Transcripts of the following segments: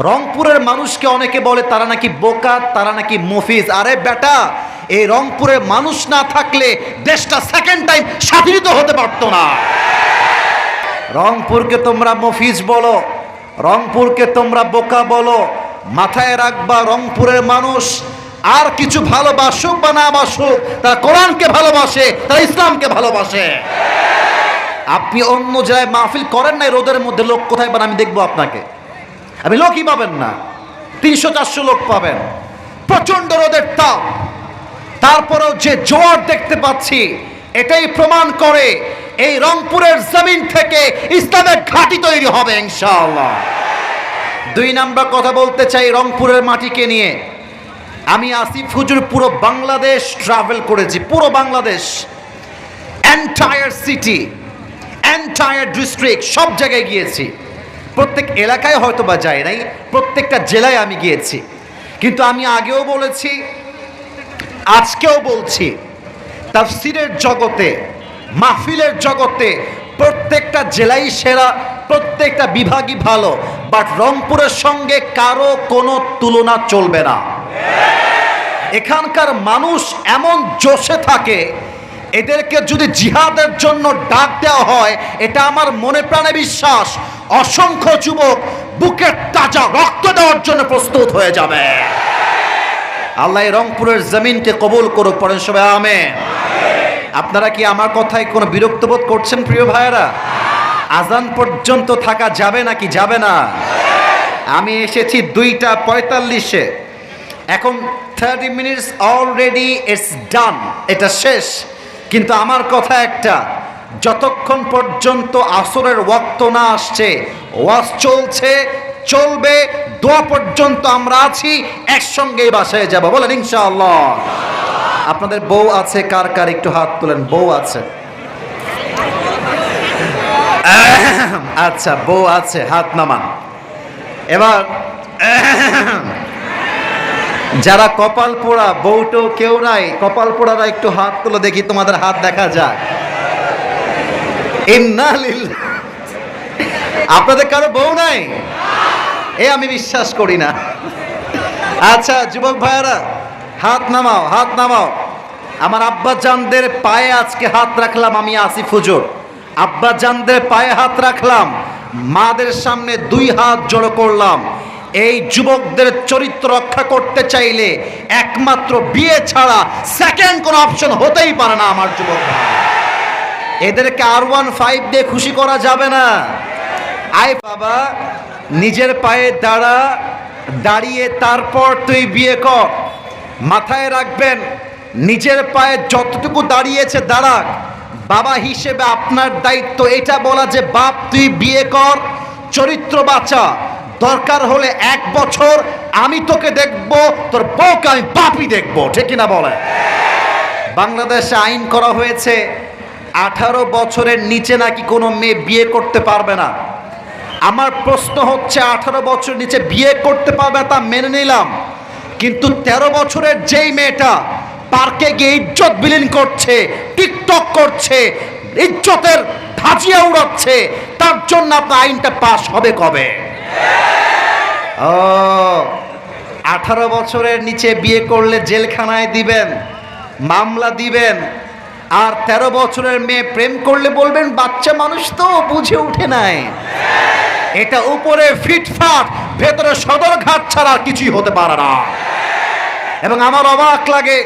রংপুরের মানুষকে অনেকে বলে তারা নাকি বোকা, তারা নাকি মফিজ। আরে বেটা, এই রংপুরের মানুষ না থাকলে দেশটা সেকেন্ড টাইম স্বাধীনিত হতে পারতো না। রংপুরকে তোমরা মফিজ বলো, রংপুরকে তোমরা বোকা বলো, মাথায় রাখবা রংপুরের মানুষ। আর কিছু ভালোবাসুক বা না বাসুক, তারা কোরআনকে ভালোবাসে, তারা ইসলামকে ভালোবাসে। আপনি অন্য জায়গায় মাহফিল করেন নাই, রোদের মধ্যে লোক কোথায় পান? আমি দেখব আপনাকে। আপনি লোকই পাবেন না। তিনশো, চারশো লোক পাবেন। প্রচণ্ড রোদের তাপ। তারপরেও যে জোয়ার দেখতে পাচ্ছি, এটাই প্রমাণ করে এই রংপুরের জমিন থেকে ইসলামের ঘাঁটি তৈরি হবে, ইনশাআল্লাহ। দুই নাম্বার কথা বলতে চাই রংপুরের মাটিকে নিয়ে। আমি আসিফ হুজুর পুরো বাংলাদেশ ট্রাভেল করেছি, পুরো Bangladesh. Entire city entire district সব জায়গায় গিয়েছি। প্রত্যেক এলাকায় হয়তো বা যায় নাই, প্রত্যেকটা জেলায় আমি গিয়েছি। কিন্তু আমি আগেও বলেছি, আজকেও বলছি, তাফসিরের জগতে, মাহফিলের জগতে প্রত্যেকটা জেলাই সেরা, প্রত্যেকটা বিভাগই ভালো, বাট রংপুরের সঙ্গে কারও কোনো তুলনা চলবে না। এখানকার মানুষ এমন জোশে থাকে, এদেরকে যদি জিহাদের জন্য ডাক দেওয়া হয়, এটা আমার মনে প্রাণে বিশ্বাস। অসংখ্য যুবক বুকের তাজা রক্ত দেওয়ার জন্য প্রস্তুত হয়ে যাবে। আল্লাহ রংপুরের জমিনকে কবুল করুক, পড়েন সবাই আমে আপনারা কি আমার কথায় কোনো বিরক্ত বোধ করছেন, প্রিয় ভাইয়েরা? আজান পর্যন্ত থাকা যাবে নাকি যাবে না? আমি এসেছি দুইটা পঁয়তাল্লিশে। এখন thirty minutes already it's done এটা শেষ। কিন্তু আমার কথা একটা যতক্ষণ পর্যন্ত আসরের ওয়াক্ত না আসছে, ওয়াজ চলছে, চলবে, দোয়া পর্যন্ত আমরা আছি, একসঙ্গেই বাসায় যাব। বলেন, ইনশাআল্লাহ। আপনাদের বউ আছে, কার কার? একটু হাত তোলেন। বউ আছে। আচ্ছা বউ আছে, হাত নামান। এবার, যারা কপাল পোড়া বউটো কেউ নাই কপাল পোড়ারা একটু হাত তুলো, দেখি তোমাদের হাত দেখা লিল্লাহ। আপনাদের কারও বউ নাই? এ আমি বিশ্বাস করি না। আচ্ছা যুবক ভাইয়ারা, হাত নামাও হাত নামাও। আমার আব্বা জানদের পায়ে আজকে হাত রাখলাম আমি আসিফ হুজুর। আব্বা জানদের পায়ে হাত রাখলাম, মাদের সামনে দুই হাত জড়ো করলাম। এই যুবকদের চরিত্র রক্ষা করতে চাইলে একমাত্র বিয়ে ছাড়া সেকেন্ড কোনো অপশন হতেই পারে না আমার যুবক। এদেরকে আর ওয়ান ফাইভ দিয়ে খুশি করা যাবে না। আয় বাবা, নিজের পায়ে দাঁড়া, দাঁড়িয়ে তারপর তুই বিয়ে কর। মাথায় রাখবেন, নিজের পায়ে যতটুকু দাঁড়িয়েছে দাঁড়াক। বাবা হিসেবে আপনার দায়িত্ব এটা বলা যে, বাপ, তুই বিয়ে কর, চরিত্র বাঁচা। দরকার হলে এক বছর আমি তোকে দেখব, তোর বউকে আমি বাপই দেখব। ঠিক কিনা বলে? বাংলাদেশে আইন করা হয়েছে আঠারো বছরের নিচে নাকি কোনো মেয়ে বিয়ে করতে পারবে না। আমার প্রশ্ন হচ্ছে, আঠারো বছর নিচে বিয়ে করতে পারবে তা মেনে নিলাম, কিন্তু ১৩ বছরের যেই মেয়েটা পার্কে গিয়ে ইজ্জত বিলীন করছে, টিকটক করছে, ইজ্জতের ধাজিয়া উড়াচ্ছে, তার জন্য আপনার আইনটা পাস হবে কবে? ও, আঠারো বছরের নিচে বিয়ে করলে জেলখানায় দিবেন, মামলা দিবেন আর ১৩ বছরের মেয়ে প্রেম করলে বলবেন, বাচ্চা মানুষ তো বুঝে উঠে নাই। এটা উপরে ফিটফাট, ভেতরে সদরঘাট ছাড়া আর কিছুই হতে পারে না। এবং আমার অবাক লাগে,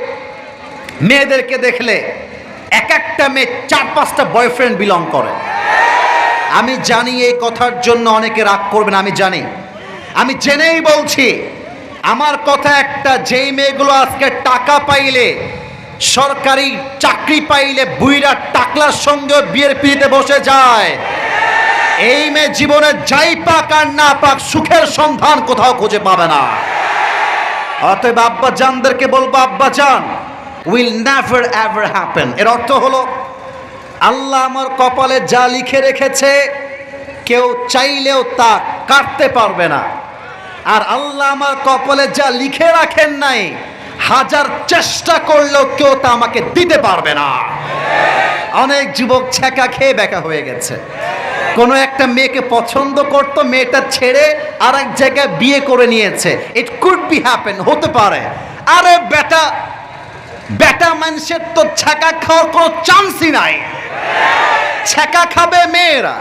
মেয়েদেরকে দেখলে এক একটা মেয়ে চার পাঁচটা বয়ফ্রেন্ড বিলং করে। আমি জানি এই কথার জন্য অনেকে রাগ করবেন, আমি জানি। আমি জেনেই বলছি, আমার কথা একটা, যেই মেয়েগুলো আজকে টাকা পাইলে সরকারি চাকরি পাইলে বুইরা টাকলার সঙ্গে বিয়ের পিড়িতে বসে যায়। এই মেয়ে জীবনে যাই পাক আর না পাক সুখের সন্ধান কোথাও খুঁজে পাবে না। অতএব আব্বা জানদেরকে বলব, আব্বা জান উইল নেভার এভার হ্যাপেন এর অর্থ হলো, আল্লাহ আমার কপালে যা লিখে রেখেছে, কেউ চাইলেও তা কাটতে পারবে না। আর আল্লাহ আমার কপালে যা লিখে রাখেন নাই হাজার চেষ্টা করলেও কেউ তা আমাকে দিতে পারবে না। অনেক যুবক ছ্যাঁকা খেয়ে বেকা হয়ে গেছে। কোনো একটা মেয়েকে পছন্দ করত, মেয়েটা ছেড়ে আর এক জায়গায় বিয়ে করে নিয়েছে। ইট কুড বি হ্যাপেন হতে পারে। আরে বেটা বেটা মানুষের তো ছাকা খাওয়ার কোনো চান্সই নাই। ছাকা খাবে মেয়েরা।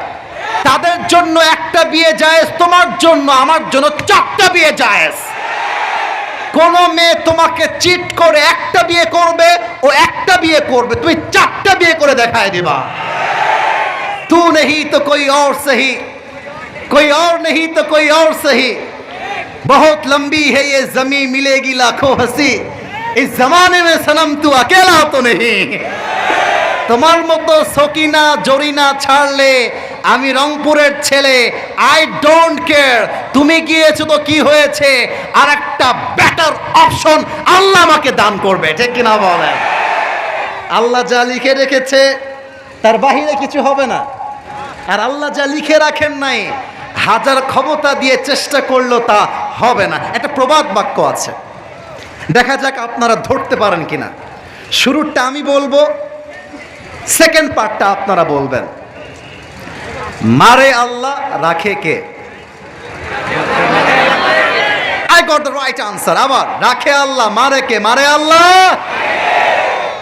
তাদের জন্য একটা বিয়ে জায়েজ, তোমার জন্য, আমার জন্য চারটা বিয়ে জায়েজ। কোন মেয়ে তোমাকে চিট করে একটা বিয়ে করবে ও একটা বিয়ে করবে তুমি চারটা বিয়ে করে দেখায় দিবা तू नहीं तो कोई और सही कोई और नहीं तो कोई और सही बहुत लंबी है ये जमी मिलेगी लाखों हंसी इस जमाने में सनम तू अकेला तो नहीं তোমার মতো সকিনা জরিনা ছাড়লে আমি রংপুরের ছেলে। আই ডোন্ট কেয়ার তুমি গিয়েছো তো কি হয়েছে? আর একটা বেটার অপশন আল্লাহ আমাকে দান করবে, ঠিক কিনা বলেন? আল্লাহ যা লিখে রেখেছে, তার বাহিরে কিছু হবে না। আর আল্লাহ যা লিখে রাখেন নাই, হাজার ক্ষমতা দিয়ে চেষ্টা করল তা হবে না। একটা প্রবাদ বাক্য আছে। দেখা যাক আপনারা ধরতে পারেন কিনা। শুরুরটা আমি বলব সেকেন্ড পার্টটা আপনারা বলবেন। মারে আল্লাহ, রাখে কে? I got the right answer আবার, রাখে আল্লাহ, মারে কে? মারে আল্লাহ!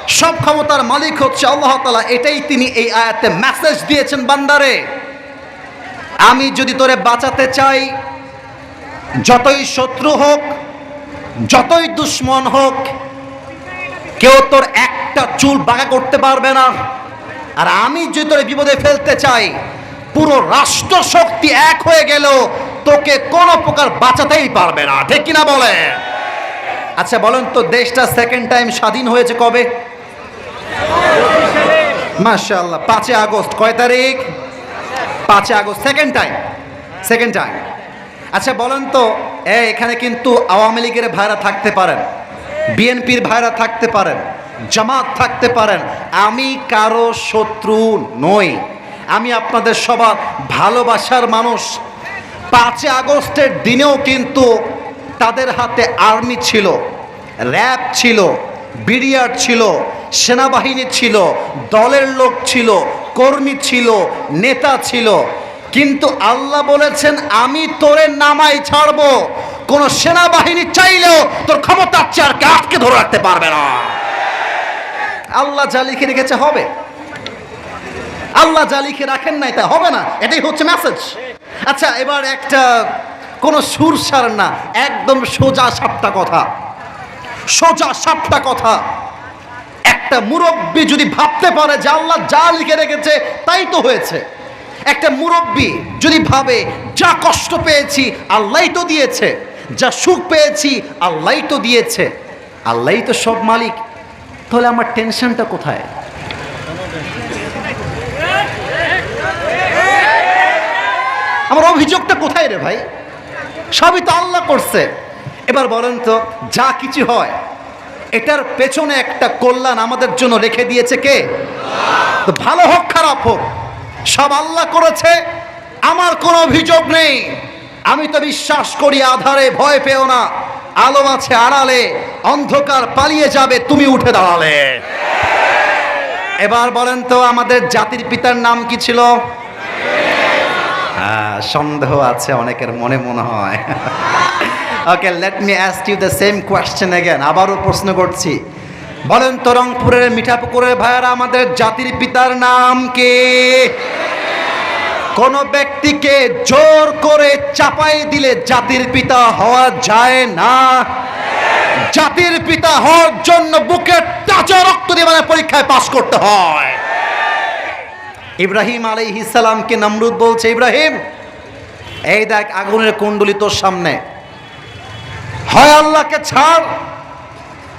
সব ক্ষমতার মালিক হচ্ছে আল্লাহ তালা এটাই তিনি এই আয়াতে মেসেজ দিয়েছেন বান্দারে। আমি যদি তোরে বাঁচাতে চাই, যতই শত্রু হোক, যতই দুশ্মন হোক, কেউ তোর একটা চুল বাঁকা করতে পারবে না। আর আমি যদি তোরে বিপদে ফেলতে চাই পুরো রাষ্ট্র শক্তি এক হয়ে গেল তোকে কোনো প্রকার বাঁচাতেই পারবে না। ঠিক কিনা বলে আচ্ছা বলেন তো, দেশটা সেকেন্ড টাইম স্বাধীন হয়েছে কবে? মাশাআল্লাহ, পাঁচই আগস্ট। কয় তারিখ? পাঁচই August second time second time আচ্ছা বলেন তো, এ, এখানে কিন্তু আওয়ামী লীগের ভাইরা থাকতে পারেন, বিএনপির ভাইরা থাকতে পারেন, জামাত থাকতে পারেন। আমি কারও শত্রু নই। আমি আপনাদের সবার ভালোবাসার মানুষ। পাঁচই আগস্টের দিনেও কিন্তু তাদের হাতে আর্মি ছিল, র্যাব ছিল, বিডিআর ছিল, সেনাবাহিনী ছিল, দলের লোক ছিল, কর্মী ছিল, নেতা ছিল। কিন্তু আল্লাহ বলেছেন, আমি তোরে নামাই ছাড়বো। কোন সেনাবাহিনী চাইলেও তোর ক্ষমতার চেয়ারকে আটকে ধরে রাখতে পারবে না। আল্লাহ যা লিখে রেখেছে হবে। আল্লাহ যা লিখে রাখেন নাই তা হবে না, এটাই হচ্ছে মেসেজ আচ্ছা এবার একটা, কোনো সুরসার না, একদম সোজা সাপটা কথা। সোজা সাপটা কথা। একটা মুরব্বী যদি ভাবতে পারে যে আল্লাহ যা লিখে রেখেছে, তাই তো হয়েছে। একটা মুরব্বী যদি ভাবে, যা কষ্ট পেয়েছি আল্লাহই তো দিয়েছে। যা সুখ পেয়েছি আল্লাহই তো দিয়েছে। আল্লাহই তো সব মালিক। তাহলে আমার টেনশনটা কোথায়? আমার অভিযোগটা কোথায় রে ভাই? সবই তো আল্লাহ করছে। এবার বলেন তো, যা কিছু হয়, এটার পেছনে একটা কল্যাণ আমাদের জন্য রেখে দিয়েছে কে? তো ভালো হোক, খারাপ হোক, সব আল্লাহ করেছে, আমার কোনো অভিযোগ নেই। আমি তো বিশ্বাস করি, আধারে ভয় পেও না, আলো আছে আড়ালে, অন্ধকার পালিয়ে যাবে, তুমি উঠে দাঁড়ালে। এবার বলেন তো, আমাদের জাতির পিতার নাম কি ছিল? হ্যাঁ সন্দেহ আছে, অনেকের মনে মনে হয়। Okay let me ask you the same question again আবারও প্রশ্ন করছি। বলেন তো, রংপুরের মিঠাপুকুরের ভাইয়ারা, আমাদের জাতির পিতার নাম কি? কোন ব্যক্তিকে জোর করে চাপাই দিলে জাতির পিতা হওয়া যায় না? জাতির পিতা হওয়ার জন্য বুকের তাজা রক্ত দিয়ে মানে পরীক্ষায় পাশ করতে হয়। ইব্রাহিম আলাইহিসালামকে নমরুদ বলছে, ইব্রাহিম, এই দেখ আগুনের কুণ্ডলি তোর সামনে। হয় আল্লাহকে ছাড়,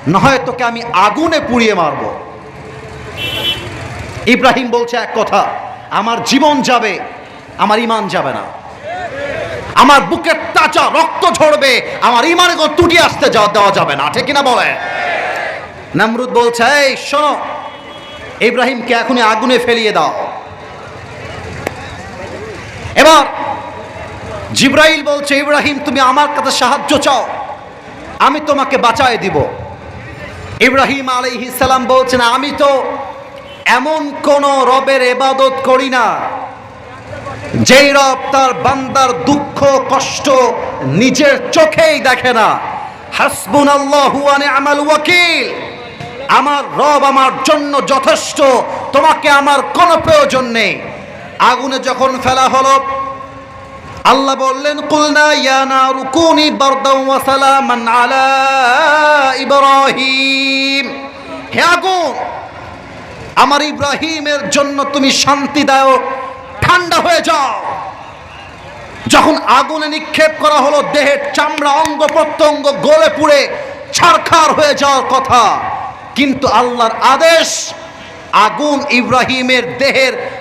নয় তোকে আমি আগুনে পুড়িয়ে মারব। ইব্রাহিম বলছে, এক কথা, আমার জীবন যাবে, আমার ইমান যাবে না। আমার বুকের তাজা রক্ত ঝরবে, আমার ইমানে কোনো ত্রুটি আসতে যাওয়া দেওয়া যাবে না। ঠিক কিনা বলে? নামরুদ বলছে, এই, শোনো, ইব্রাহিমকে এখনই আগুনে ফেলিয়ে দাও। এবার জিব্রাইল বলছে, ইব্রাহিম, তুমি আমার কাছে সাহায্য চাও। আমি তোমাকে বাঁচায় দিব। ইব্রাহিম আলাইহিস সালাম বলছেন, আমি তো এমন কোন রবের এবাদত করি না, যেই রব তার বান্দার দুঃখ, কষ্ট নিজের চোখেই দেখে না। হাসবুন আমাল ওয়াকিল। আমার রব আমার জন্য যথেষ্ট, তোমাকে আমার কোনো প্রয়োজন নেই। আগুনে যখন ফেলা হলো, আল্লাহ বললেন, কুলনা ইয়া নারু কুনি বারদাও ওয়া সালামান আলা ইব্রাহিম। হে আগুন, আমার ইব্রাহিমের জন্য তুমি শান্তিদায়ক ঠান্ডা হয়ে যাও। যখন আগুনে নিক্ষেপ করা হলো, দেহের চামড়া অঙ্গ প্রত্যঙ্গ গলে পুড়ে ছারখার হয়ে যাওয়ার কথা। কিন্তু আল্লাহর আদেশ, আগুন ইব্রাহিমের দেহের